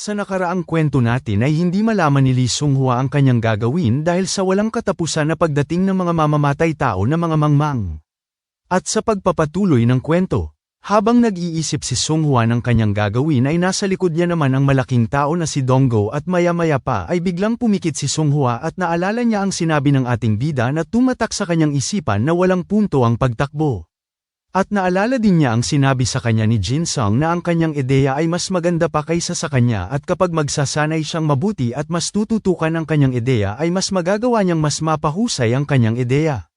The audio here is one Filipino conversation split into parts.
Sa nakaraang kwento natin ay hindi malaman ni Lee Sunghua ang kanyang gagawin dahil sa walang katapusan na pagdating ng mga mamamatay tao na mga mangmang. At sa pagpapatuloy ng kwento, habang nag-iisip si Sunghua ng kanyang gagawin ay nasa likod niya naman ang malaking tao na si Donggo at maya-maya pa ay biglang pumikit si Sunghua at naalala niya ang sinabi ng ating bida na tumatak sa kanyang isipan na walang punto ang pagtakbo. At naalala din niya ang sinabi sa kanya ni Jin Sung na ang kanyang ideya ay mas maganda pa kaysa sa kanya at kapag magsasanay siyang mabuti at mas tututukan ang kanyang ideya ay mas magagawa niyang mas mapahusay ang kanyang ideya.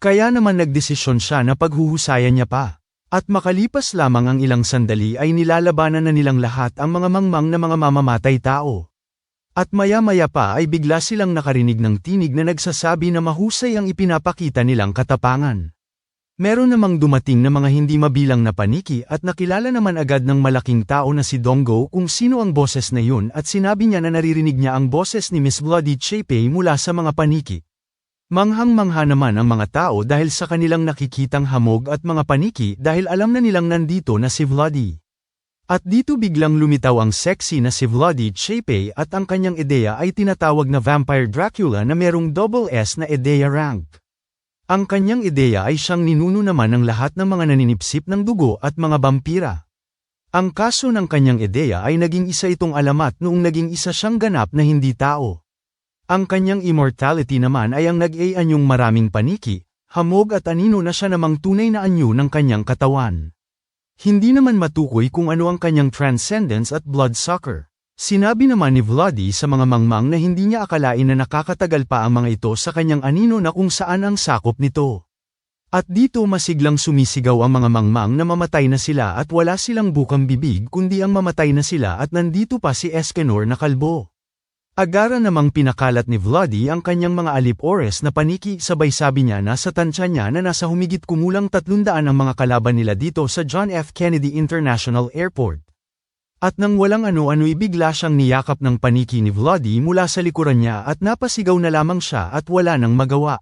Kaya naman nagdesisyon siya na paghuhusayan niya pa. At makalipas lamang ang ilang sandali ay nilalabanan na nilang lahat ang mga mangmang na mga mamamatay tao. At maya-maya pa ay bigla silang nakarinig ng tinig na nagsasabi na mahusay ang ipinapakita nilang katapangan. Meron namang dumating na mga hindi mabilang na paniki at nakilala naman agad ng malaking tao na si Donggo kung sino ang boses na yun at sinabi niya na naririnig niya ang boses ni Miss Bloody Chepe mula sa mga paniki. Manghang-mangha naman ang mga tao dahil sa kanilang nakikitang hamog at mga paniki dahil alam na nilang nandito na si Vladi. At dito biglang lumitaw ang sexy na si Vladi Chepe at ang kanyang ideya ay tinatawag na Vampire Dracula na merong double S na ideya rank. Ang kanyang ideya ay siyang ninuno naman ng lahat ng mga naninipsip ng dugo at mga vampira. Ang kaso ng kanyang ideya ay naging isa itong alamat noong naging isa siyang ganap na hindi tao. Ang kanyang immortality naman ay ang nag-a-anyong maraming paniki, hamog at anino na siya namang tunay na anyo ng kanyang katawan. Hindi naman matukoy kung ano ang kanyang transcendence at bloodsucker. Sinabi naman ni Vladi sa mga mangmang na hindi niya akalain na nakakatagal pa ang mga ito sa kanyang anino na kung saan ang sakop nito. At dito masiglang sumisigaw ang mga mangmang na mamatay na sila at wala silang bukang bibig kundi ang mamatay na sila at nandito pa si Escanor na kalbo. Agara namang pinakalat ni Vladi ang kanyang mga alip-ores na paniki sabay sabi niya na sa tansya niya na nasa humigit kumulang 300 ang mga kalaban nila dito sa John F. Kennedy International Airport. At nang walang ano-ano ibigla siyang niyakap ng paniki ni Vladi mula sa likuran niya at napasigaw na lamang siya at wala nang magawa.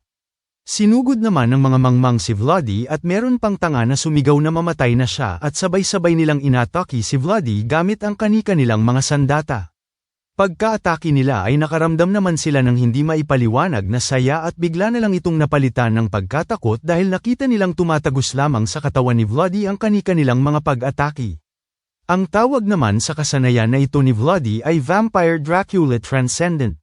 Sinugod naman ng mga mangmang si Vladi at meron pang tanga na sumigaw na mamatay na siya at sabay-sabay nilang inataki si Vladi gamit ang kanika nilang mga sandata. Pagkaatake nila ay nakaramdam naman sila ng hindi maipaliwanag na saya at bigla na lang itong napalitan ng pagkatakot dahil nakita nilang tumatagos lamang sa katawan ni Vladi ang kanika nilang mga pag-atake. Ang tawag naman sa kasanayan na ito ni Vladi ay Vampire Dracula Transcendent.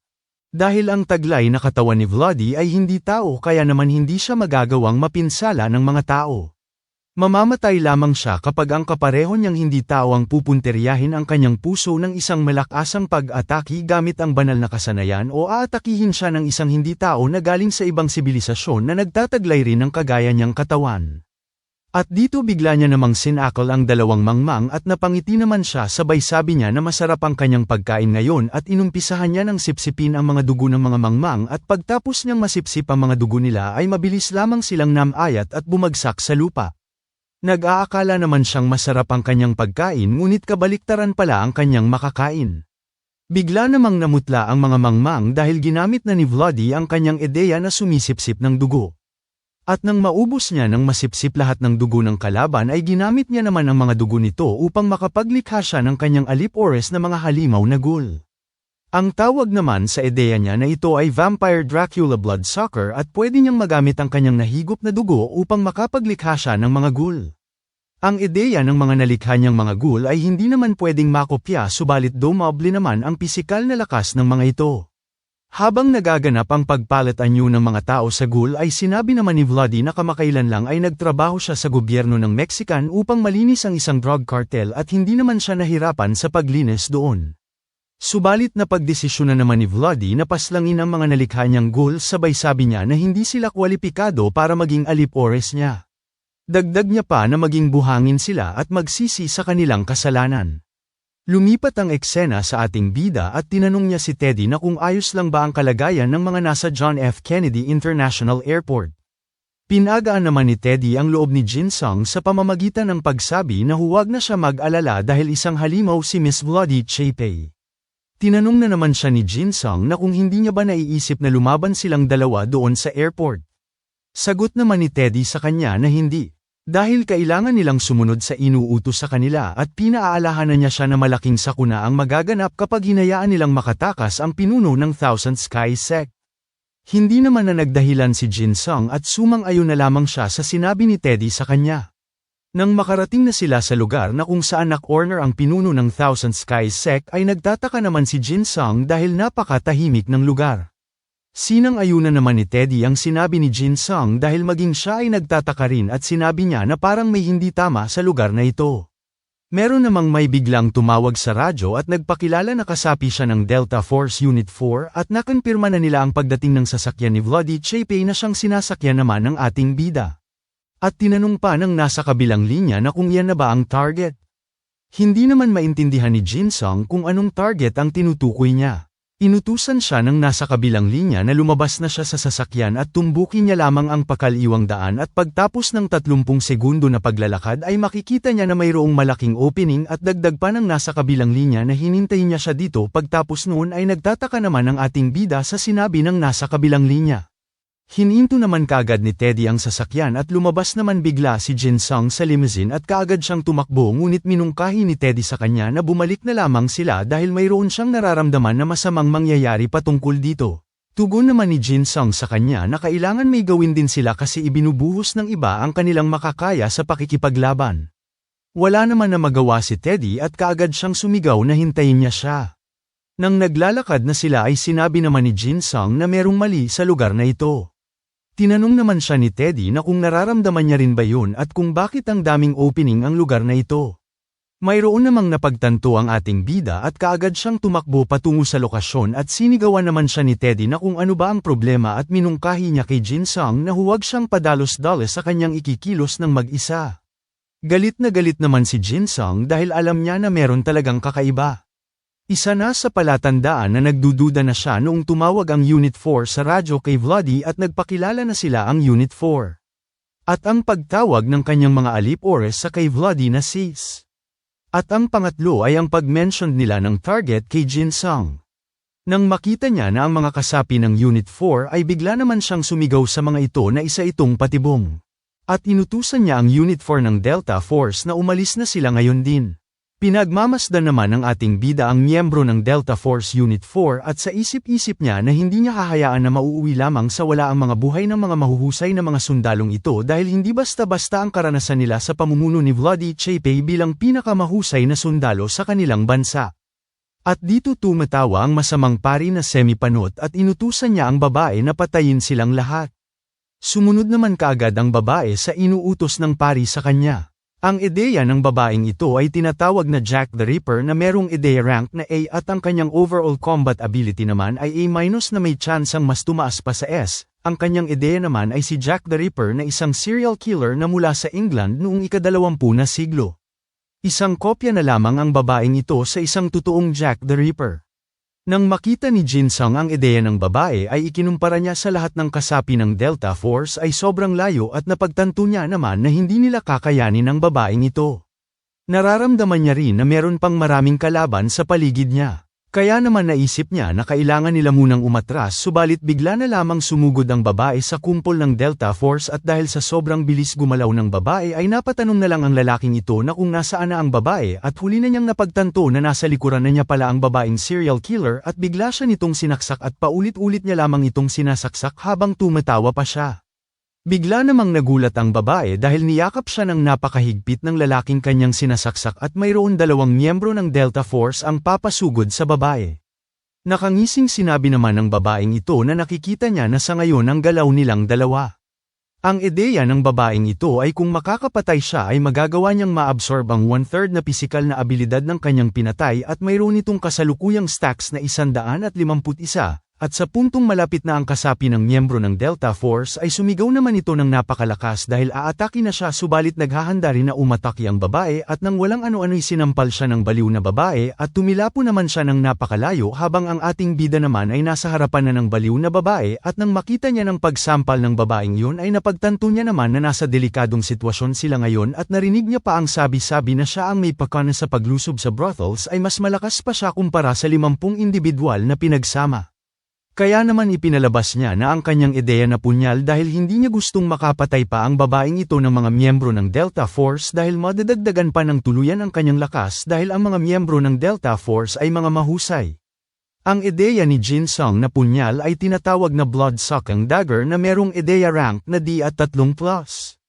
Dahil ang taglay na katawan ni Vladi ay hindi tao kaya naman hindi siya magagawang mapinsala ng mga tao. Mamamatay lamang siya kapag ang kapareho niyang hindi tao ang pupunteryahin ang kanyang puso ng isang malakasang pag-ataki gamit ang banal na kasanayan o aatakihin siya ng isang hindi tao na galing sa ibang sibilisasyon na nagtataglay rin ng kagaya niyang katawan. At dito bigla niya namang sinakal ang dalawang mangmang at napangiti naman siya sabay sabi niya na masarap ang kanyang pagkain ngayon at inumpisahan niya ng sipsipin ang mga dugo ng mga mangmang at pagtapos niyang masipsip ang mga dugo nila ay mabilis lamang silang namayat at bumagsak sa lupa. Nag-aakala naman siyang masarap ang kanyang pagkain ngunit kabaliktaran pala ang kanyang makakain. Bigla namang namutla ang mga mangmang dahil ginamit na ni Vladi ang kanyang ideya na sumisipsip ng dugo. At nang maubos niya ng masipsip lahat ng dugo ng kalaban ay ginamit niya naman ang mga dugo nito upang makapaglikha siya ng kanyang alip-ores na mga halimaw na ghoul. Ang tawag naman sa ideya niya na ito ay Vampire Dracula Bloodsucker at pwede niyang magamit ang kanyang nahigop na dugo upang makapaglikha siya ng mga ghoul. Ang ideya ng mga nalikha niyang mga ghoul ay hindi naman pwedeng makopya subalit dumable naman ang pisikal na lakas ng mga ito. Habang nagaganap ang pagpalat anyo ng mga tao sa ghoul ay sinabi naman ni Vladi na kamakailan lang ay nagtrabaho siya sa gobyerno ng Mexican upang malinis ang isang drug cartel at hindi naman siya nahirapan sa paglinis doon. Subalit na pagdesisyon na naman ni Vladi na paslangin ang mga nalikha niyang ghoul sabay sabi niya na hindi sila kwalipikado para maging alipores niya. Dagdag niya pa na maging buhangin sila at magsisi sa kanilang kasalanan. Lumipat ang eksena sa ating bida at tinanong niya si Teddy na kung ayos lang ba ang kalagayan ng mga nasa John F. Kennedy International Airport. Pinagaan naman ni Teddy ang loob ni Jin Sung sa pamamagitan ng pagsabi na huwag na siya mag-alala dahil isang halimaw si Miss Vladi Chepei. Tinanong na naman siya ni Jin Sung na kung hindi niya ba naiisip na lumaban silang dalawa doon sa airport. Sagot naman ni Teddy sa kanya na hindi. Dahil kailangan nilang sumunod sa inuutos sa kanila at pinaaalahanan niya siya na malaking sakuna ang magaganap kapag hinayaan nilang makatakas ang pinuno ng Thousand Sky Sect. Hindi naman na nagdahilan si Jin Sung at sumang-ayon na lamang siya sa sinabi ni Teddy sa kanya. Nang makarating na sila sa lugar na kung saan na-corner ang pinuno ng Thousand Sky Sect ay nagtataka naman si Jin Sung dahil napakatahimik ng lugar. Sinang ayuna naman ni Teddy ang sinabi ni Jin Sung dahil maging siya ay nagtataka rin at sinabi niya na parang may hindi tama sa lugar na ito. Meron namang may biglang tumawag sa radyo at nagpakilala na kasapi siya ng Delta Force Unit 4 at nakonpirma na nila ang pagdating ng sasakyan ni Vladdy Chepe na siyang sinasakyan naman ng ating bida. At tinanong pa ng nasa kabilang linya na kung yan na ba ang target. Hindi naman maintindihan ni Jin Sung kung anong target ang tinutukoy niya. Inutusan siya ng nasa kabilang linya na lumabas na siya sa sasakyan at tumbukin niya lamang ang pakaliwang daan at pagtapos ng 30 segundo na paglalakad ay makikita niya na mayroong malaking opening at dagdag pa ng nasa kabilang linya na hinintayin niya siya dito pagtapos noon ay nagtataka naman ang ating bida sa sinabi ng nasa kabilang linya. Hininto naman kaagad ni Teddy ang sasakyan at lumabas naman bigla si Jin Sung sa limousine at kaagad siyang tumakbo ngunit minungkahi ni Teddy sa kanya na bumalik na lamang sila dahil mayroon siyang nararamdaman na masamang mangyayari patungkol dito. Tugon naman ni Jin Sung sa kanya na kailangan may gawin din sila kasi ibinubuhos ng iba ang kanilang makakaya sa pakikipaglaban. Wala naman na magawa si Teddy at kaagad siyang sumigaw na hintayin niya siya. Nang naglalakad na sila ay sinabi naman ni Jin Sung na merong mali sa lugar na ito. Tinanong naman siya ni Teddy na kung nararamdaman niya rin ba yun at kung bakit ang daming opening ang lugar na ito. Mayroon namang napagtanto ang ating bida at kaagad siyang tumakbo patungo sa lokasyon at sinigawan naman siya ni Teddy na kung ano ba ang problema at minungkahi niya kay Jin Sung na huwag siyang padalos-dalos sa kanyang ikikilos ng mag-isa. Galit na galit naman si Jin Sung dahil alam niya na meron talagang kakaiba. Isa na sa palatandaan na nagdududa na siya noong tumawag ang Unit 4 sa radyo kay Vladdy at nagpakilala na sila ang Unit 4. At ang pagtawag ng kanyang mga alip-ores sa kay Vladdy na sis. At ang pangatlo ay ang pag-mention nila ng target kay Jin Sung. Nang makita niya na ang mga kasapi ng Unit 4 ay bigla naman siyang sumigaw sa mga ito na isa itong patibong. At inutusan niya ang Unit 4 ng Delta Force na umalis na sila ngayon din. Pinagmamasdan naman ng ating bida ang miyembro ng Delta Force Unit 4 at sa isip-isip niya na hindi niya hahayaan na mauuwi lamang sa wala ang mga buhay ng mga mahuhusay na mga sundalong ito dahil hindi basta-basta ang karanasan nila sa pamumuno ni Vladdy Chepe bilang pinakamahusay na sundalo sa kanilang bansa. At dito tumatawa ang masamang pari na semipanot at inutusan niya ang babae na patayin silang lahat. Sumunod naman kaagad ang babae sa inuutos ng pari sa kanya. Ang ideya ng babaeng ito ay tinatawag na Jack the Ripper na merong ideya rank na A at ang kanyang overall combat ability naman ay A- na may tsansang mas tumaas pa sa S. Ang kanyang ideya naman ay si Jack the Ripper na isang serial killer na mula sa England noong ikadalawampu na siglo. Isang kopya na lamang ang babaeng ito sa isang totoong Jack the Ripper. Nang makita ni Jin Sung ang ideya ng babae ay ikinumpara niya sa lahat ng kasapi ng Delta Force ay sobrang layo at napagtanto niya naman na hindi nila kakayanin ang babaeng ito. Nararamdaman niya rin na meron pang maraming kalaban sa paligid niya. Kaya naman naisip niya na kailangan nila munang umatras subalit bigla na lamang sumugod ang babae sa kumpol ng Delta Force at dahil sa sobrang bilis gumalaw ng babae ay napatanong na lang ang lalaking ito na kung nasaan na ang babae at huli na niyang napagtanto na nasa likuran na niya pala ang babaeng serial killer at bigla siya nitong sinaksak at paulit-ulit niya lamang itong sinasaksak habang tumatawa pa siya. Bigla namang nagulat ang babae dahil niyakap siya ng napakahigpit ng lalaking kanyang sinasaksak at mayroon dalawang miyembro ng Delta Force ang papasugod sa babae. Nakangising sinabi naman ng babaeng ito na nakikita niya na sa ngayon ang galaw nilang dalawa. Ang ideya ng babaeng ito ay kung makakapatay siya ay magagawa niyang maabsorb ang one-third na pisikal na abilidad ng kanyang pinatay at mayroon itong kasalukuyang stacks na 151 at sa puntong malapit na ang kasapi ng miyembro ng Delta Force ay sumigaw naman ito ng napakalakas dahil aatake na siya subalit naghahanda rin na umatake ang babae at nang walang ano-ano'y sinampal siya ng baliw na babae at tumilapo naman siya ng napakalayo habang ang ating bida naman ay nasa harapan na ng baliw na babae at nang makita niya ng pagsampal ng babaeng yun ay napagtanto niya naman na nasa delikadong sitwasyon sila ngayon at narinig niya pa ang sabi-sabi na siya ang may pakana sa paglusob sa brothels ay mas malakas pa siya kumpara sa limampung individual na pinagsama. Kaya naman ipinalabas niya na ang kanyang ideya na punyal dahil hindi niya gustong makapatay pa ang babaeng ito ng mga miyembro ng Delta Force dahil madadagdagan pa ng tuluyan ang kanyang lakas dahil ang mga miyembro ng Delta Force ay mga mahusay. Ang ideya ni Jin Sung na punyal ay tinatawag na blood-sucking dagger na merong ideya rank na D at 3 plus.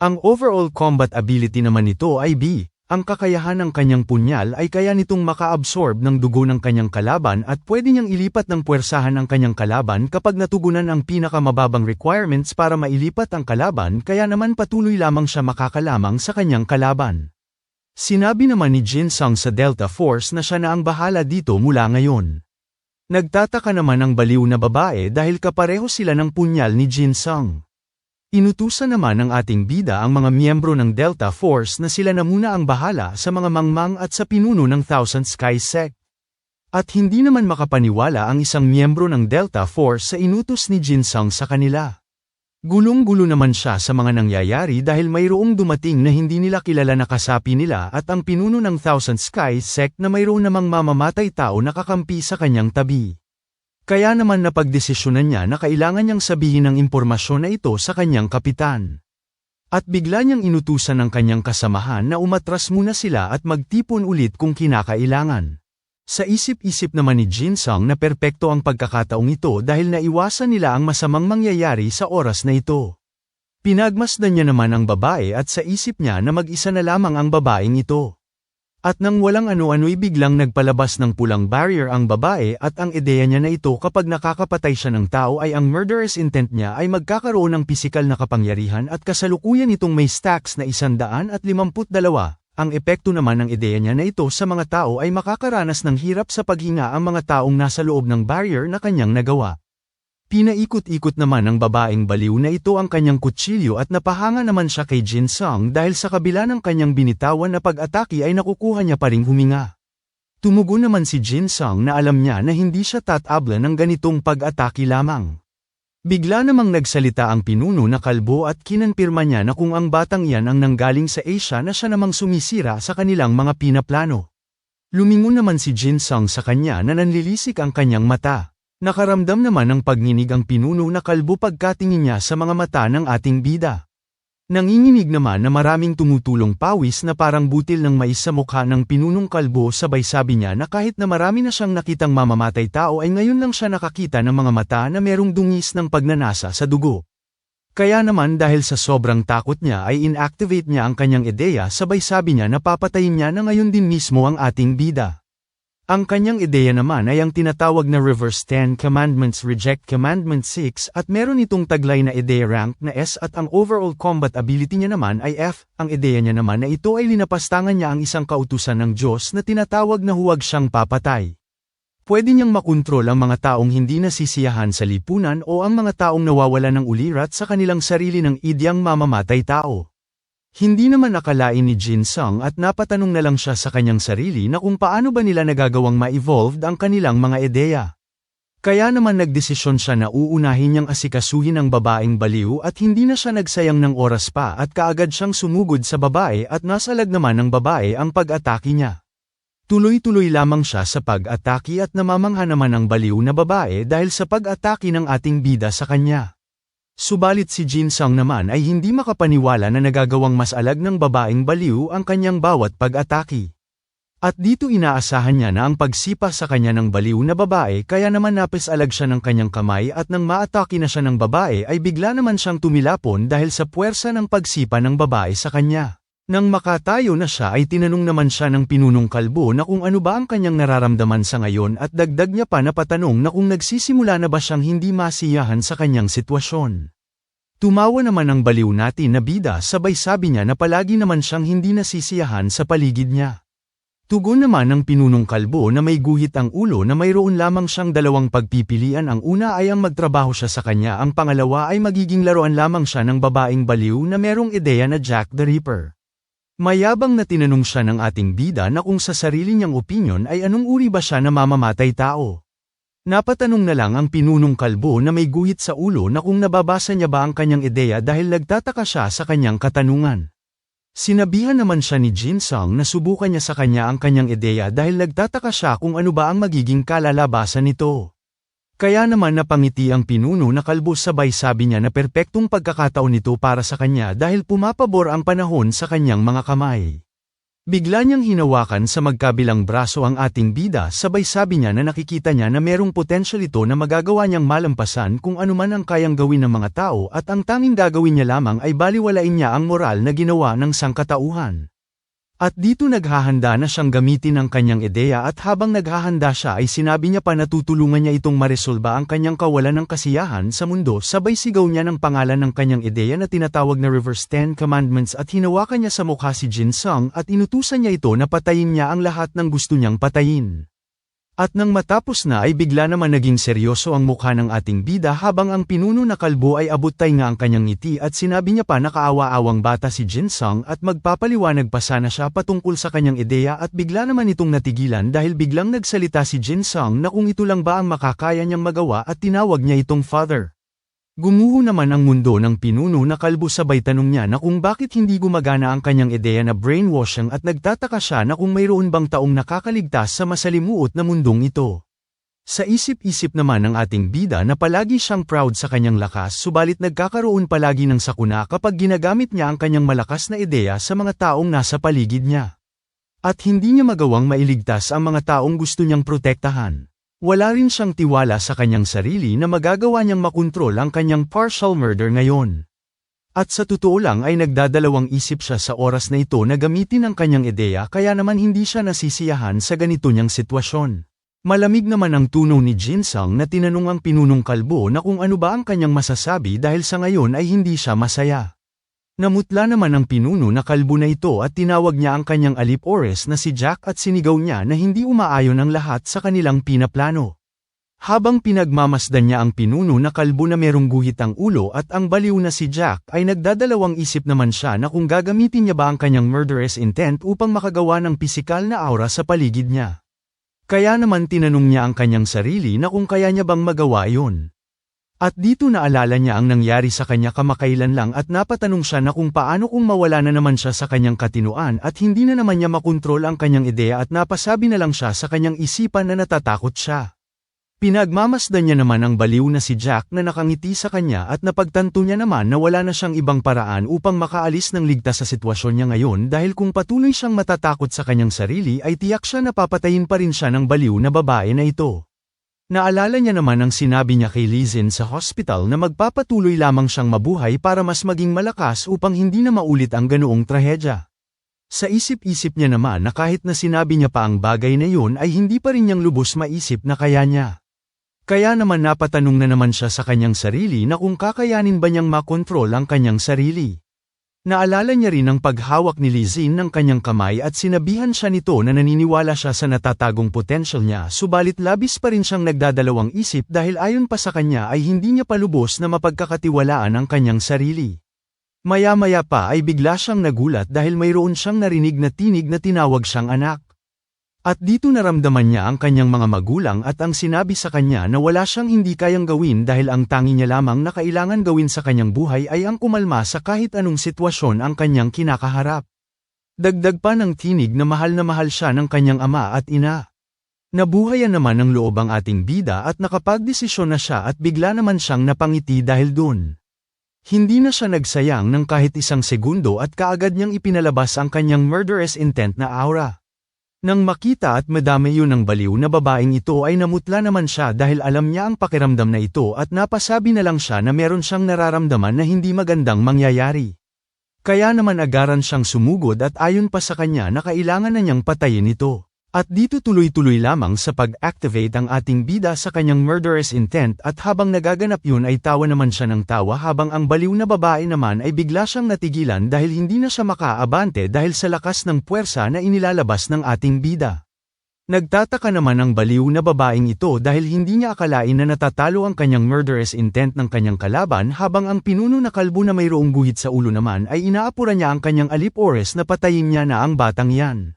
Ang overall combat ability naman nito ay B, ang kakayahan ng kanyang punyal ay kaya nitong maka-absorb ng dugo ng kanyang kalaban at pwede niyang ilipat ng puwersahan ang kanyang kalaban kapag natugunan ang pinakamababang requirements para mailipat ang kalaban kaya naman patuloy lamang siya makakalamang sa kanyang kalaban. Sinabi naman ni Jin Sung sa Delta Force na siya na ang bahala dito mula ngayon. Nagtataka naman ang baliw na babae dahil kapareho sila ng punyal ni Jin Sung. Inutusan naman ng ating bida ang mga miyembro ng Delta Force na sila na muna ang bahala sa mga mangmang at sa pinuno ng Thousand Sky Sect. At hindi naman makapaniwala ang isang miyembro ng Delta Force sa inutos ni Jin Sung sa kanila. Gulong-gulo naman siya sa mga nangyayari dahil mayroong dumating na hindi nila kilala na kasapi nila at ang pinuno ng Thousand Sky Sect na mayroon namang mamamatay tao na kakampi sa kanyang tabi. Kaya naman napagdesisyonan niya na kailangan niyang sabihin ang impormasyon na ito sa kanyang kapitan. At bigla niyang inutusan ng kanyang kasamahan na umatras muna sila at magtipon ulit kung kinakailangan. Sa isip-isip naman ni Jin Sung na perpekto ang pagkakataong ito dahil naiwasan nila ang masamang mangyayari sa oras na ito. Pinagmasdan niya naman ang babae at sa isip niya na mag-isa na lamang ang babaeng ito. At nang walang ano-ano'y biglang nagpalabas ng pulang barrier ang babae at ang ideya niya na ito kapag nakakapatay siya ng tao ay ang murderous intent niya ay magkakaroon ng pisikal na kapangyarihan at kasalukuyan itong may stacks na isandaan at limamput dalawa. Ang epekto naman ng ideya niya na ito sa mga tao ay makakaranas ng hirap sa paghinga ang mga taong nasa loob ng barrier na kanyang nagawa. Pinaikot-ikot naman ng babaeng baliw na ito ang kanyang kutsilyo at napahanga naman siya kay Jin Sung dahil sa kabila ng kanyang binitawan na pag-atake ay nakukuha niya pa ring huminga. Tumugo naman si Jin Sung na alam niya na hindi siya tatabla ng ganitong pag-atake lamang. Bigla namang nagsalita ang pinuno na kalbo at kinanpirma niya na kung ang batang iyan ang nanggaling sa Asia na siya namang sumisira sa kanilang mga pinaplano. Lumingon naman si Jin Sung sa kanya na nanlilisik ang kanyang mata. Nakaramdam naman ng pagninig ang pinuno na kalbo pagkatingin niya sa mga mata ng ating bida. Nanginginig naman na maraming tumutulong pawis na parang butil ng mais sa mukha ng pinunong kalbo sabay sabi niya na kahit na marami na siyang nakitang mamamatay tao ay ngayon lang siya nakakita ng mga mata na merong dungis ng pagnanasa sa dugo. Kaya naman dahil sa sobrang takot niya ay inactivate niya ang kanyang ideya sabay sabi niya na papatayin niya na ngayon din mismo ang ating bida. Ang kanyang ideya naman ay ang tinatawag na Reverse 10 Commandments Reject Commandment 6 at meron itong taglay na ideya rank na S at ang overall combat ability niya naman ay F. Ang ideya niya naman na ito ay linapastangan niya ang isang kautusan ng Diyos na tinatawag na huwag siyang papatay. Pwede niyang makontrol ang mga taong hindi nasisiyahan sa lipunan o ang mga taong nawawala ng ulirat sa kanilang sarili ng idyang mamamatay tao. Hindi naman nakalain ni Jin Sung at napatanong na lang siya sa kanyang sarili na kung paano ba nila nagagawang ma-evolved ang kanilang mga ideya. Kaya naman nagdesisyon siya na uunahin niyang asikasuhin ang babaeng baliw at hindi na siya nagsayang ng oras pa at kaagad siyang sumugod sa babae at nasalag naman ng babae ang pag-atake niya. Tuloy-tuloy lamang siya sa pag-atake at namamangha naman ang baliw na babae dahil sa pag-atake ng ating bida sa kanya. Subalit si Jin Sung naman ay hindi makapaniwala na nagagawang mas alag ng babaeng baliw ang kanyang bawat pag-atake. At dito inaasahan niya na ang pagsipa sa kanya ng baliw na babae kaya naman napis-alag siya ng kanyang kamay at nang maatake na siya ng babae ay bigla naman siyang tumilapon dahil sa puwersa ng pagsipa ng babae sa kanya. Nang makatayo na siya ay tinanong naman siya ng pinunong kalbo na kung ano ba ang kanyang nararamdaman sa ngayon at dagdag niya pa na patanong na kung nagsisimula na ba siyang hindi masiyahan sa kanyang sitwasyon. Tumawa naman ang baliw natin na bida sabay sabi niya na palagi naman siyang hindi nasisiyahan sa paligid niya. Tugon naman ng pinunong kalbo na may guhit ang ulo na mayroon lamang siyang dalawang pagpipilian ang una ay ang magtrabaho siya sa kanya ang pangalawa ay magiging laruan lamang siya ng babaeng baliw na merong ideya na Jack the Ripper. Mayabang na tinanong siya ng ating bida na kung sa sarili niyang opinyon ay anong uri ba siya na mamamatay tao. Napatanong na lang ang pinunong kalbo na may guhit sa ulo na kung nababasa niya ba ang kanyang ideya dahil nagtataka siya sa kanyang katanungan. Sinabihan naman siya ni Jin Sung na subukan niya sa kanya ang kanyang ideya dahil nagtataka siya kung ano ba ang magiging kalalabasan nito. Kaya naman napangiti ang pinuno na kalbo sabay sabi niya na perpektong pagkakataon nito para sa kanya dahil pumapabor ang panahon sa kanyang mga kamay. Bigla niyang hinawakan sa magkabilang braso ang ating bida sabay sabi niya na nakikita niya na merong potensyal ito na magagawa niyang malampasan kung anuman ang kayang gawin ng mga tao at ang tanging gagawin niya lamang ay baliwalain niya ang moral na ginawa ng sangkatauhan. At dito naghahanda na siyang gamitin ang kanyang ideya at habang naghahanda siya ay sinabi niya pa na tutulungan niya itong maresolba ang kanyang kawalan ng kasiyahan sa mundo sabay sigaw niya ng pangalan ng kanyang ideya na tinatawag na Reverse Ten Commandments at hinawakan niya sa mukha si Jin Sung at inutusan niya ito na patayin niya ang lahat ng gusto niyang patayin. At nang matapos na ay bigla naman naging seryoso ang mukha ng ating bida habang ang pinuno na kalbo ay abot-tay nga ang kanyang ngiti at sinabi niya pa na kaawa-awang bata si Jin Sung at magpapaliwanag pa sana siya patungkol sa kanyang ideya at bigla naman itong natigilan dahil biglang nagsalita si Jin Sung na kung ito lang ba ang makakaya niyang magawa at tinawag niya itong father. Gumuho naman ang mundo ng pinuno na kalbo sabay tanong niya na kung bakit hindi gumagana ang kanyang ideya na brainwashing at nagtataka siya na kung mayroon bang taong nakakaligtas sa masalimuot na mundong ito. Sa isip-isip naman ng ating bida na palagi siyang proud sa kanyang lakas subalit nagkakaroon palagi ng sakuna kapag ginagamit niya ang kanyang malakas na ideya sa mga taong nasa paligid niya. At hindi niya magawang mailigtas ang mga taong gusto niyang protektahan. Wala rin siyang tiwala sa kanyang sarili na magagawa niyang makontrol ang kanyang partial murder ngayon. At sa totoo lang ay nagdadalawang isip siya sa oras na ito na gamitin ang kanyang ideya kaya naman hindi siya nasisiyahan sa ganito niyang sitwasyon. Malamig naman ang tuno ni Jinsang na tinanong ang pinunong kalbo na kung ano ba ang kanyang masasabi dahil sa ngayon ay hindi siya masaya. Namutla naman ang pinuno na kalbo na ito at tinawag niya ang kanyang alip ores na si Jack at sinigaw niya na hindi umaayon ang lahat sa kanilang pinaplano. Habang pinagmamasdan niya ang pinuno na kalbo na merong guhit ang ulo at ang baliw na si Jack ay nagdadalawang isip naman siya na kung gagamitin niya ba ang kanyang murderous intent upang makagawa ng pisikal na aura sa paligid niya. Kaya naman tinanong niya ang kanyang sarili na kung kaya niya bang magawa iyon. At dito naalala niya ang nangyari sa kanya kamakailan lang at napatanong siya na kung paano kung mawala na naman siya sa kanyang katinuan at hindi na naman niya makontrol ang kanyang ideya at napasabi na lang siya sa kanyang isipan na natatakot siya. Pinagmamasdan niya naman ang baliw na si Jack na nakangiti sa kanya at napagtanto niya naman na wala na siyang ibang paraan upang makaalis ng ligtas sa sitwasyon niya ngayon dahil kung patuloy siyang matatakot sa kanyang sarili ay tiyak siya na papatayin pa rin siya ng baliw na babae na ito. Naalala niya naman ang sinabi niya kay Lizin sa hospital na magpapatuloy lamang siyang mabuhay para mas maging malakas upang hindi na maulit ang ganoong trahedya. Sa isip-isip niya naman na kahit na sinabi niya pa ang bagay na yun ay hindi pa rin niyang lubos maisip na kaya niya. Kaya naman napatanong na naman siya sa kanyang sarili na kung kakayanin ba niyang makontrol ang kanyang sarili. Naalala niya rin ang paghawak ni Lizin ng kanyang kamay at sinabihan siya nito na naniniwala siya sa natatagong potensyal niya subalit labis pa rin siyang nagdadalawang isip dahil ayon pa sa kanya ay hindi niya palubos na mapagkakatiwalaan ang kanyang sarili. Maya-maya pa ay bigla siyang nagulat dahil mayroon siyang narinig na tinig na tinawag siyang anak. At dito naramdaman niya ang kanyang mga magulang at ang sinabi sa kanya na wala siyang hindi kayang gawin dahil ang tangi niya lamang na kailangan gawin sa kanyang buhay ay ang kumalma sa kahit anong sitwasyon ang kanyang kinakaharap. Dagdag pa ng tinig na mahal na mahal siya ng kanyang ama at ina. Nabuhayan naman ng loob ang ating bida at nakapagdesisyon na siya at bigla naman siyang napangiti dahil dun. Hindi na siya nagsayang ng kahit isang segundo at kaagad niyang ipinalabas ang kanyang murderous intent na aura. Nang makita at madami yun ng baliw na babaeng ito ay namutla naman siya dahil alam niya ang pakiramdam na ito at napasabi na lang siya na meron siyang nararamdaman na hindi magandang mangyayari. Kaya naman agaran siyang sumugod at ayon pa sa kanya na kailangan na niyang patayin ito. At dito tuloy-tuloy lamang sa pag-activate ang ating bida sa kanyang murderous intent at habang nagaganap yun ay tawa naman siya ng tawa habang ang baliw na babae naman ay bigla siyang natigilan dahil hindi na siya makaabante dahil sa lakas ng puwersa na inilalabas ng ating bida. Nagtataka naman ang baliw na babaeng ito dahil hindi niya akalain na natatalo ang kanyang murderous intent ng kanyang kalaban habang ang pinuno na kalbo na mayroong guhit sa ulo naman ay inaapura niya ang kanyang alip ores na patayin niya na ang batang yan.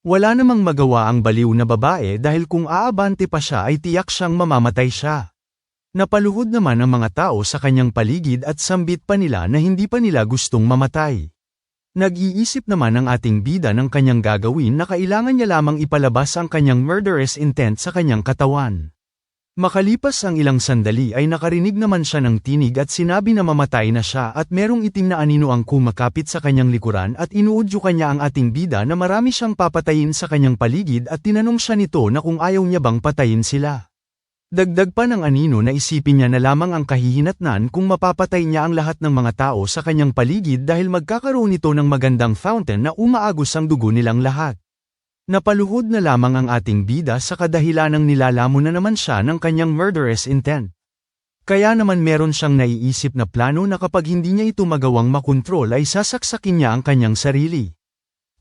Wala namang magawa ang baliw na babae dahil kung aabante pa siya ay tiyak siyang mamamatay siya. Napaluhod naman ang mga tao sa kanyang paligid at sambit pa nila na hindi pa nila gustong mamatay. Nag-iisip naman ang ating bida ng kanyang gagawin na kailangan niya lamang ipalabas ang kanyang murderous intent sa kanyang katawan. Makalipas ang ilang sandali ay nakarinig naman siya ng tinig at sinabi na mamatay na siya at merong itim na anino ang kumakapit sa kanyang likuran at inuudyo kanya ang ating bida na marami siyang papatayin sa kanyang paligid at tinanong siya nito na kung ayaw niya bang patayin sila. Dagdag pa ng anino na isipin niya na lamang ang kahihinatnan kung mapapatay niya ang lahat ng mga tao sa kanyang paligid dahil magkakaroon ito ng magandang fountain na umaagos ang dugo nilang lahat. Napaluhod na lamang ang ating bida sa kadahilanang nilalamon na naman siya ng kanyang murderous intent. Kaya naman meron siyang naiisip na plano na kapag hindi niya ito magawang makontrol ay sasaksakin niya ang kanyang sarili.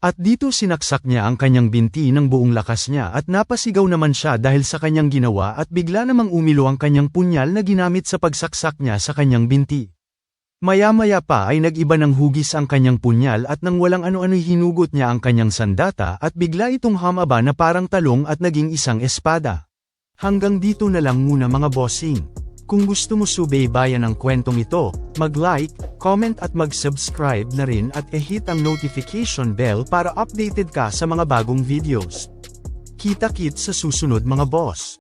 At dito sinaksak niya ang kanyang binti ng buong lakas niya at napasigaw naman siya dahil sa kanyang ginawa at bigla namang umilo ang kanyang punyal na ginamit sa pagsaksak niya sa kanyang binti. Maya-maya pa ay nag-iba ng hugis ang kanyang punyal at nang walang ano-ano'y hinugot niya ang kanyang sandata at bigla itong hamaba na parang talong at naging isang espada. Hanggang dito na lang muna mga bossing. Kung gusto mo subaybayan ang kwentong ito, mag-like, comment at mag-subscribe na rin at e-hit ang notification bell para updated ka sa mga bagong videos. Kita-kit sa susunod mga boss.